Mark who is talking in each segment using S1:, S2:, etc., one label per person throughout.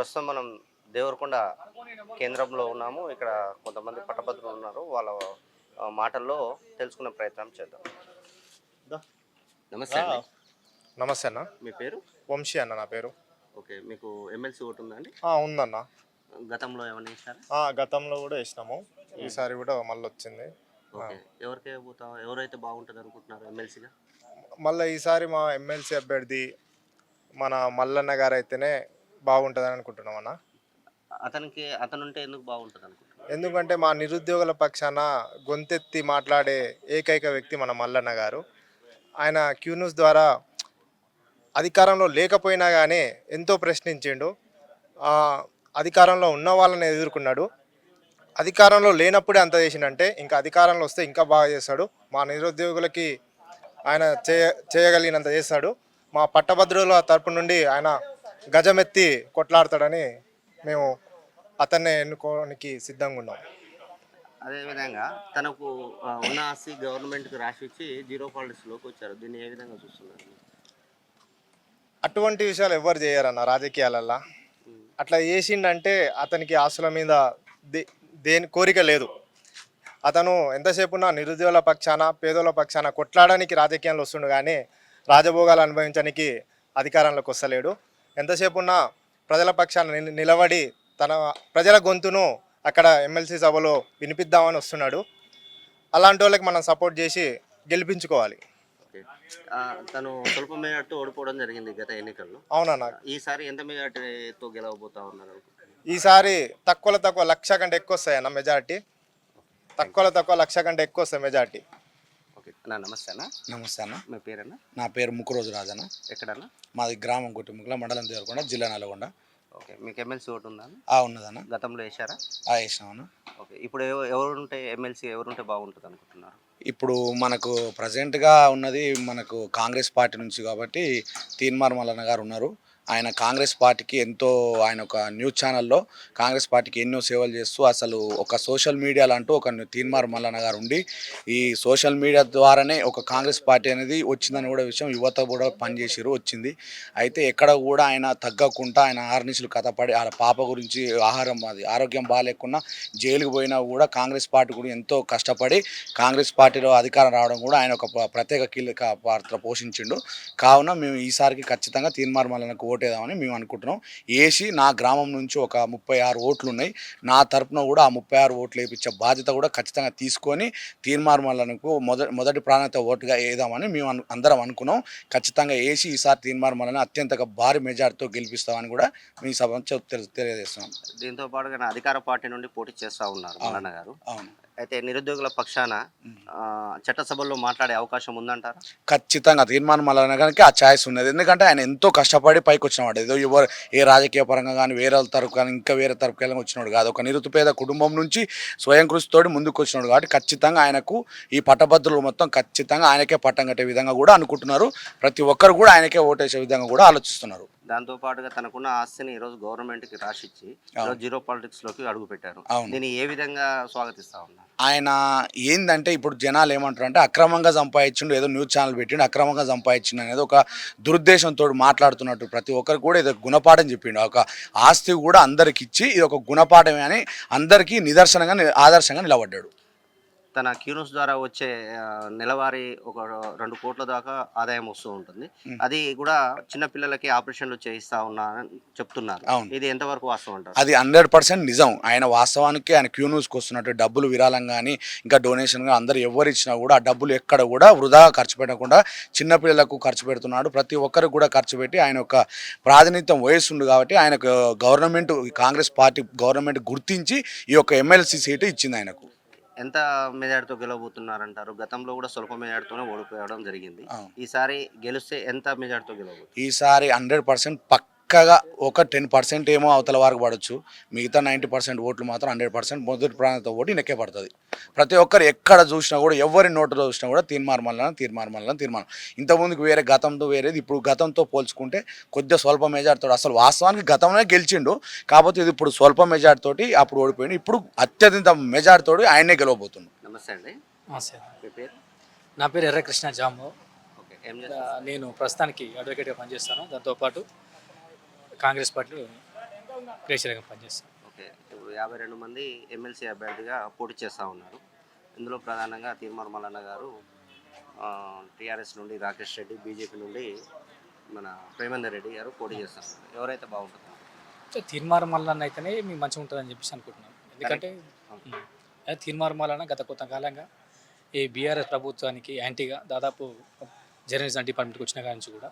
S1: ప్రస్తుతం మనం దేవరకొండ కేంద్రంలో ఉన్నాము. ఇక్కడ కొంతమంది పట్టభద్రులు ఉన్నారు. వాళ్ళ మాటల్లో తెలుసుకునే ప్రయత్నం చేద్దాం. నమస్తే అండి.
S2: నమస్తే అన్న.
S1: మీ పేరు?
S2: వంశీ అన్న నా పేరు.
S1: ఓకే మీకు ఎమ్మెల్సీ ఓటు ఉందండి
S2: ఆ, ఉందన్న.
S1: గతంలో ఏమైనా
S2: ఆ, గతంలో కూడా వేసినాము. ఈసారి కూడా మళ్ళీ వచ్చింది.
S1: ఓకే ఎవరికే పోతా ఎవరైతే బాగుంటుంది అనుకుంటున్నారు ఎమ్మెల్సీగా?
S2: మళ్ళీ ఈసారి మా ఎమ్మెల్సీ అభ్యర్థి మన మల్లన్న గారు అయితేనే బాగుంటుందని అనుకుంటున్నాం అన్న?
S1: అతనికి అతను ఉంటే ఎందుకు బాగుంటుంది
S2: ఎందుకంటే మా నిరుద్యోగుల పక్షాన గొంతెత్తి మాట్లాడే ఏకైక వ్యక్తి మన మల్లన్న గారు. ఆయన క్యూ న్యూస్ ద్వారా అధికారంలో లేకపోయినా కానీ ఎంతో ప్రశ్నించిండు. ఆ, అధికారంలో ఉన్న వాళ్ళని ఎదుర్కొన్నాడు. అధికారంలో లేనప్పుడే అంత చేసిండంటే ఇంకా అధికారంలో వస్తే ఇంకా బాగా చేస్తాడు. మా నిరుద్యోగులకి ఆయన చేయ చేయగలిగినంత చేస్తాడు. మా పట్టభద్రుల తరపు నుండి ఆయన గజమెత్తి కొట్లాడతాడని మేము అతన్నే ఎన్నుకోవడానికి సిద్ధంగా ఉన్నాం.
S1: అదేవిధంగా తనకు ఉన్న ఆస్తి గవర్నమెంట్కి రాసి ఇచ్చి జీరో పాలిటిక్స్లోకి వచ్చారు. దీన్ని ఏ విధంగా చూస్తున్నారు?
S2: అటువంటి విషయాలు ఎవరు చేయరన్న రాజకీయాలల్లో. అట్లా చేసిండంటే అతనికి ఆస్తుల మీద దే దేని కోరిక లేదు. అతను ఎంతసేపు ఉన్న నిరుద్యోగుల పక్షాన పేదోళ్ళ పక్షాన కొట్లాడడానికి రాజకీయాల్లో వస్తుండు కానీ రాజభోగాలు అనుభవించడానికి అధికారంలోకి వస్తలేడు. ఎంతసేపు ఉన్న ప్రజల పక్షాన నిల- నిలబడి తన ప్రజల గొంతును అక్కడ ఎమ్మెల్సీ సభలో వినిపిద్దామని వస్తున్నాడు. అలాంటి వాళ్ళకి మనం సపోర్ట్ చేసి గెలిపించుకోవాలి.
S1: తను స్వల్ప మేరతో ఓడిపోవడం జరిగింది గత ఎన్నికల్లో.
S2: అవునన్నా.
S1: ఈసారి ఎంత మెజార్టీతో గెలవబోతా ఉన్నారు?
S2: ఈసారి తక్కువలో తక్కువ లక్ష కంటే ఎక్కువ వస్తాయి అన్న మెజార్టీ. తక్కువలో తక్కువ లక్ష కంటే ఎక్కువ వస్తాయి మెజార్టీ.
S1: ఓకే అన్న నమస్తే అన్న
S3: నమస్తే అన్న
S1: మీ పేరన్నా
S3: నా పేరు ముక్కురోజు రాజన్న.
S1: ఎక్కడన్నా?
S3: మాది గ్రామం కుటుంబకుల మండలం దేవరకొండ జిల్లా నల్గొండ
S1: ఓకే మీకు ఎమ్మెల్సీ ఓటు ఉందా? అన్న?
S3: ఆ ఉన్నదన్న.
S1: గతంలో వేశారా?
S3: ఆ వేసినాం అన్న
S1: ఓకే ఇప్పుడు ఎవ- ఎవరుంటే ఎమ్మెల్సీ ఎవరుంటే బాగుంటుంది అనుకుంటున్నారు
S3: ఇప్పుడు మనకు ప్రజెంట్గా ఉన్నది మనకు కాంగ్రెస్ పార్టీ నుంచి కాబట్టి తీన్మార్ మల్లన్న గారు ఉన్నారు. ఆయన కాంగ్రెస్ పార్టీకి ఎంతో ఆయన ఒక న్యూస్ ఛానల్లో కాంగ్రెస్ పార్టీకి ఎన్నో సేవలు చేస్తూ అసలు ఒక సోషల్ మీడియాలో అంటూ ఒక తీన్మార్ మల్లన్న గారు ఉండి ఈ సోషల్ మీడియా ద్వారానే ఒక కాంగ్రెస్ పార్టీ అనేది వచ్చిందని కూడా విషయం యువత కూడా పనిచేసిరు వచ్చింది. అయితే ఎక్కడ కూడా ఆయన తగ్గకుండా ఆయన ఆర్నిసులు కథపడి ఆ పాప గురించి ఆహారం అది ఆరోగ్యం బాగాలేకున్నా జైలుకు పోయినా కూడా కాంగ్రెస్ పార్టీ కూడా ఎంతో కష్టపడి కాంగ్రెస్ పార్టీలో అధికారం రావడం కూడా ఆయన ఒక ప్రత్యేక కీలక పాత్ర పోషించిండు. కావున మేము ఈసారికి ఖచ్చితంగా తీన్మార్ ఓటు ఓటేద్దామని మేము అనుకుంటున్నాం. ఏసి నా గ్రామం నుంచి ఒక ముప్పై ఆరు ఓట్లు ఉన్నాయి నా తరపున కూడా ఆ ముప్పై ఆరు ఓట్లు వేయించే బాధ్యత కూడా ఖచ్చితంగా తీసుకొని తీన్మార్ మల్లనకు మొదటి మొదటి ప్రాధాన్యత ఓటుగా వేద్దామని మేము అందరం అనుకున్నాం. ఖచ్చితంగా ఏసి ఈసారి తీన్మార్ మల్లన అత్యంత భారీ మెజార్టీతో గెలిపిస్తామని కూడా మీ సభ తెలియజేస్తున్నాం.
S1: దీంతో పాటుగా అధికార పార్టీ నుండి పోటీ చేస్తూ ఉన్నారు మల్లన్న గారు.
S3: అవును.
S1: అయితే నిరుద్యోగుల పక్షాన ఆ, చట్టసభల్లో మాట్లాడే అవకాశం ఉందంటారా?
S3: ఖచ్చితంగా తీర్మానం మళ్ళీ కనుక ఆ ఛాయిస్ ఉన్నది. ఎందుకంటే ఆయన ఎంతో కష్టపడి పైకి వచ్చినవాడు ఏదో ఎవరు ఏ రాజకీయ పరంగా కానీ వేరే వాళ్ళ తరపు కానీ ఇంకా వేరే తరపు కానీ వచ్చినాడు కాదు. ఒక నిరుతుపేద కుటుంబం నుంచి స్వయం కృషితోటి ముందుకు వచ్చినాడు కాబట్టి ఖచ్చితంగా ఆయనకు ఈ పట్టభద్రులు మొత్తం ఖచ్చితంగా ఆయనకే పట్టం కట్టే విధంగా కూడా అనుకుంటున్నారు. ప్రతి ఒక్కరు కూడా ఆయనకే ఓటేసే విధంగా కూడా ఆలోచిస్తున్నారు.
S1: దాంతో పాటుగా తనకున్న ఆస్తిని ఈరోజు గవర్నమెంట్కి రాసిచ్చి ఈరోజు జీరో పాలిటిక్స్లోకి అడుగు పెట్టారు
S3: అవును.
S1: దీన్ని ఏ విధంగా స్వాగతిస్తా ఉన్నారు?
S3: ఆయన ఏందంటే ఇప్పుడు జనాలు ఏమంటారు అంటే అక్రమంగా సంపాదించిండు ఏదో న్యూస్ ఛానల్ పెట్టిండు అక్రమంగా సంపాదించిండు అనేది ఒక దురుద్దేశంతో మాట్లాడుతున్నట్టు ప్రతి ఒక్కరికి కూడా ఇది ఒక గుణపాఠం చెప్పిండు. ఒక ఆస్తి కూడా అందరికి ఇచ్చి ఇది ఒక గుణపాఠమే అని అందరికీ నిదర్శనంగా ఆదర్శంగా నిలబడ్డాడు.
S1: తన క్యూనస్ ద్వారా వచ్చే నెలవారీ ఒక రెండు కోట్ల దాకా ఆదాయం వస్తూ ఉంటుంది. అది కూడా చిన్న పిల్లలకి ఆపరేషన్లు చేయిస్తా ఉన్నా చెప్తున్నారు. ఇది ఎంతవరకు వాస్తవం అంటారు?
S3: అది హండ్రెడ్ పర్సెంట్ నిజం. ఆయన వాస్తవానికి ఆయన క్యూ న్యూస్కి వస్తున్నట్టు డబ్బులు విరాళం కానీ ఇంకా డొనేషన్గా అందరు ఎవరు ఇచ్చినా కూడా ఆ డబ్బులు ఎక్కడ కూడా వృధా ఖర్చు పెట్టకుండా చిన్నపిల్లలకు ఖర్చు పెడుతున్నాడు. ప్రతి ఒక్కరికి కూడా ఖర్చు పెట్టి ఆయన ఒక ప్రాతినిధ్యం వయస్సుండు కాబట్టి ఆయనకు గవర్నమెంట్ కాంగ్రెస్ పార్టీ గవర్నమెంట్ గుర్తించి ఈ యొక్క ఎమ్మెల్సీ సీటు ఇచ్చింది ఆయనకు.
S1: ఎంత మెజార్టీతో గెలవబోతున్నారంటారు? గతంలో కూడా స్వల్ప మెజార్టీతోనే ఓడిపోవడం జరిగింది. ఈసారి గెలిస్తే ఎంత మెజార్టీతో గెలవబోతుంది
S3: ఈసారి హండ్రెడ్ పర్సెంట్ పక్కగా ఒక టెన్ పర్సెంట్ ఏమో అవతల వారికి పడవచ్చు మిగతా నైంటీ పర్సెంట్ ఓట్లు మాత్రం హండ్రెడ్ పర్సెంట్ మొదటి ప్రాంత ఓటు నెక్కే పడుతుంది. ప్రతి ఒక్కరు ఎక్కడ చూసినా కూడా ఎవరి నోటులో చూసినా కూడా తీర్మానం మళ్ళీ తీర్మానం ఇంతకుముందుకు వేరే గతంతో వేరేది ఇప్పుడు గతంతో పోల్చుకుంటే కొద్దిగా స్వల్ప మెజార్టీతో అసలు వాస్తవానికి గతంలోనే గెలిచిండు. కాకపోతే ఇది ఇప్పుడు స్వల్ప మెజార్టీ తోటి అప్పుడు ఓడిపోయింది ఇప్పుడు అత్యధిక మెజార్టీ తోటి ఆయనే గెలవబోతుంది
S1: నమస్తే అండి.
S4: నా పేరు ఎర్రకృష్ణ
S1: చేస్తారు
S4: నేను ప్రస్తుతానికి అడ్వకేట్గా పనిచేస్తాను. దాంతోపాటు కాంగ్రెస్ పార్టీలో క్రేషియర్గా పనిచేస్తాను
S1: ఓకే ఇప్పుడు యాభై రెండు మంది ఎమ్మెల్సీ అభ్యర్థిగా పోటీ చేస్తూ ఉన్నారు. ఇందులో ప్రధానంగా తీర్మార్ మల్లన్న గారు టీఆర్ఎస్ నుండి రాకేష్ రెడ్డి బీజేపీ నుండి మన ప్రేమేందర్ రెడ్డి గారు పోటీ చేస్తున్నారు ఎవరైతే బాగుంటుంది.
S4: తీర్మార్ మల్లన్న అయితేనే మీకు మంచిగా ఉంటుందని చెప్పేసి అనుకుంటున్నాను. ఎందుకంటే తీర్మార్ మల్లన్న గత కొంతకాలంగా ఈ బీఆర్ఎస్ ప్రభుత్వానికి యాంటీగా దాదాపు జర్నలిజం డిపార్ట్మెంట్కి వచ్చిన కాడి నుంచి కూడా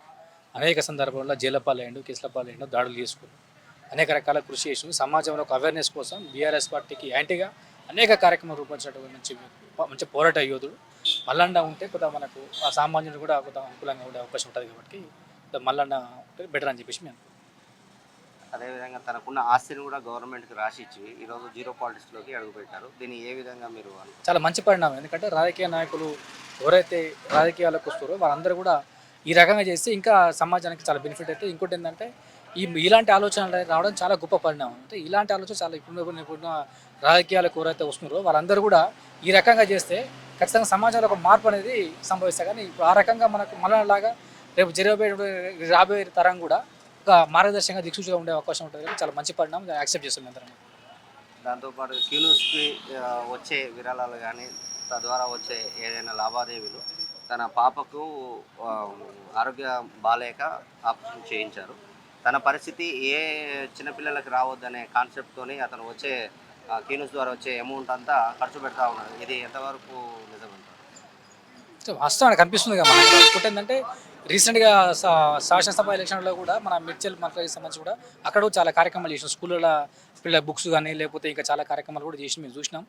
S4: అనేక సందర్భాల్లో జైల పాలయ్యండు కేసుల పాలయ్యండు దాడులు చేసుకుని అనేక రకాల కృషి చేసి సమాజంలో ఒక అవేర్నెస్ కోసం బీఆర్ఎస్ పార్టీకి యాంటీగా అనేక కార్యక్రమాలు రూపొందించినటువంటి మంచి మంచి పోరాట యోధుడు. మల్లన్న ఉంటే కొంత మనకు ఆ సామాన్యుడు కూడా కొంత అనుకూలంగా ఉండే అవకాశం ఉంటుంది కాబట్టి మల్లన్న ఉంటే బెటర్ అని చెప్పేసి మేము
S1: అదేవిధంగా తనకున్న ఆస్తిని కూడా గవర్నమెంట్కి రాసి ఇచ్చి ఈరోజు జీరో పాలిటిక్స్లోకి అడుగుపెట్టారు దీన్ని ఏ విధంగా మీరు?
S4: చాలా మంచి పరిణామం. ఎందుకంటే రాజకీయ నాయకులు ఎవరైతే రాజకీయాలకు వస్తారో వాళ్ళందరూ కూడా ఈ రకంగా చేస్తే ఇంకా సమాజానికి చాలా బెనిఫిట్ అయితే. ఇంకోటి ఏంటంటే ఈ ఇలాంటి ఆలోచనలు రావడం చాలా గొప్ప పరిణామం. అంటే ఇలాంటి ఆలోచన చాలా ఇప్పుడు ఇప్పుడున్న రాజకీయాలకు ఎవరైతే వస్తున్నారో వాళ్ళందరూ కూడా ఈ రకంగా చేస్తే ఖచ్చితంగా సమాజంలో ఒక మార్పు అనేది సంభవిస్తాయి కానీ ఇప్పుడు ఆ రకంగా మనకు మనలాగా రేపు జరగబోయే రాబోయే తరం కూడా ఒక మార్గదర్శకంగా దిక్సూచిగా ఉండే అవకాశం ఉంటుంది. కాబట్టి చాలా మంచి పరిణామం యాక్సెప్ట్ చేస్తాం అందరం.
S1: దాంతోపాటు క్యూలోస్కి వచ్చే విరాళాలు కానీ తద్వారా వచ్చే ఏదైనా లావాదేవీలు తన పాపకు ఆరోగ్య బాలేక ఆపరేషన్ చేయించారు. తన పరిస్థితి ఏ చిన్నపిల్లలకు రావద్దనే కాన్సెప్ట్తోని అతను వచ్చే కీనూస్ ద్వారా వచ్చే అమౌంట్ అంతా ఖర్చు పెడతా ఉన్నాడు ఇది ఎంతవరకు నిజమంటారు?
S4: సో వాస్తవానికి కనిపిస్తుంది కదా మనకి. ఏంటంటే రీసెంట్గా శాసనసభ ఎలక్షన్లో కూడా మన మిర్చల్ మంత్రికి సంబంధించి కూడా అక్కడ చాలా కార్యక్రమాలు చేసినాం స్కూళ్ళ పిల్లల బుక్స్ కానీ లేకపోతే ఇంకా చాలా కార్యక్రమాలు కూడా చేసి మేము చూసినాం.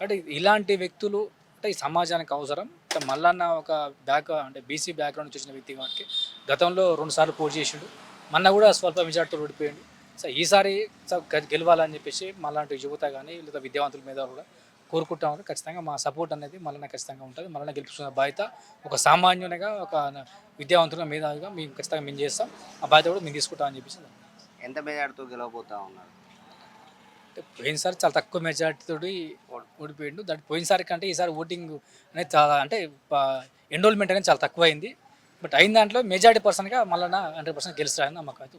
S4: కాబట్టి ఇలాంటి వ్యక్తులు అంటే ఈ సమాజానికి అవసరం. మల్లన్న ఒక బ్యాక్ అంటే బీసీ బ్యాక్గ్రౌండ్ నుంచి వచ్చిన వ్యక్తి కాబట్టి గతంలో రెండుసార్లు పోటీ చేసిండు. మొన్న కూడా స్వల్ప మెజార్టీతో ఓడిపోయాడు. సో ఈసారి సో గెలవాలని చెప్పేసి మళ్ళాంటి యువత కానీ లేదా విద్యావంతుల మీద కూడా కోరుకుంటాం ఖచ్చితంగా మా సపోర్ట్ అనేది మళ్ళీ ఖచ్చితంగా ఉంటుంది. మళ్ళీ గెలుపుకున్న బాధ్యత ఒక సామాన్యునిగా ఒక విద్యావంతుల మీదగా మేము ఖచ్చితంగా మేము చేస్తాం. ఆ బాధ్యత కూడా మేము తీసుకుంటామని చెప్పేసి
S1: ఎంత మెజార్టీతో గెలవబోతా ఉన్నారు?
S4: అంటే పోయినసారి చాలా తక్కువ మెజార్టీతో ఓడిపోయిండు. దాంట్లో పోయినసారి కంటే ఈసారి ఓటింగ్ అనేది చాలా అంటే ఎన్రోల్మెంట్ అనేది చాలా తక్కువ అయింది బట్ అయిన దాంట్లో మెజార్టీ పర్సన్గా మళ్ళీ హండ్రెడ్ పర్సెంట్ గెలుస్తారని నమ్మకం అయితే